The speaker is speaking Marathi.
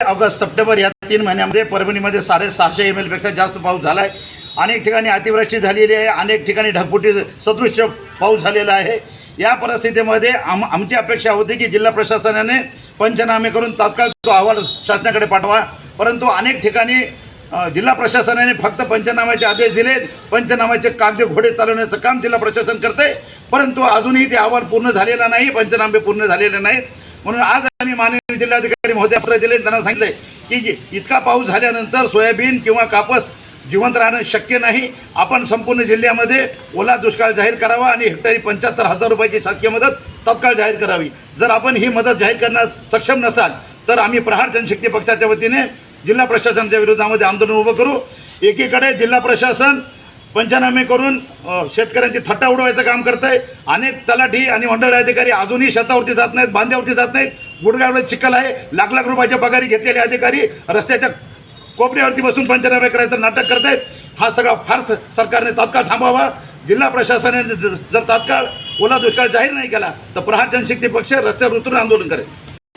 ऑगस्ट सप्टेंबर या तीन महिन्यामध्ये परभणीमध्ये साडेसहाशे एम एलपेक्षा जास्त पाऊस झाला आहे अनेक ठिकाणी अतिवृष्टी झालेली आहे. अनेक ठिकाणी ढगफुटी सदृश्य पाऊस झालेला आहे. या परिस्थितीमध्ये आम आमची अपेक्षा होती की जिल्हा प्रशासनाने पंचनामे करून तात्काळ तो अहवाल शासनाकडे पाठवा. परंतु अनेक ठिकाणी जिल्हा प्रशासनाने फक्त पंचनाम्याचे आदेश दिले. पंचनाम्याचे कागद घोडे चालवण्याचं काम जिल्हा प्रशासन करते परंतु अजूनही ते अहवाल पूर्ण झालेला नाही. पंचनामे पूर्ण झालेले नाहीत. म्हणून आज आम्ही माननीय जिल्हाधिकारी महोदय पत्र दिले त्यांना सांगितलंय की जी- इतका पाऊस झाल्यानंतर सोयाबीन किंवा कापस जिवंत राहणं शक्य नाही. आपण संपूर्ण जिल्ह्यामध्ये ओला दुष्काळ जाहीर करावा आणि हेक्टरी पंच्याहत्तर हजार रुपयाची शासकीय मदत तत्काळ जाहीर करावी. जर आपण ही मदत जाहीर करण्यास सक्षम नसाल तर आम्ही प्रहार जनशक्ती पक्षाच्या वतीने जिल्हा प्रशासनाच्या विरोधामध्ये आंदोलन उभं करू. एकीकडे जिल्हा प्रशासन पंचनामे करून शेतकऱ्यांची थट्टा उडवायचं काम करत आहे अनेक तलाठी आणि मंडळ अधिकारी अजूनही शेतावरती जात नाहीत बांध्यावरती जात नाहीत. गुडगावला चिखल आहे. लाख लाख रुपयाच्या पगारी घेतलेले अधिकारी रस्त्याच्या कोपऱ्यावरती बसून पंचनामे करायचं नाटक करत आहेत हा सगळा फार्स सरकारने तात्काळ थांबावा जिल्हा प्रशासनाने जर तात्काळ ओला दुष्काळ जाहीर नाही केला तर प्रहार जनशक्ती पक्ष रस्त्यावर उतरून आंदोलन करेल.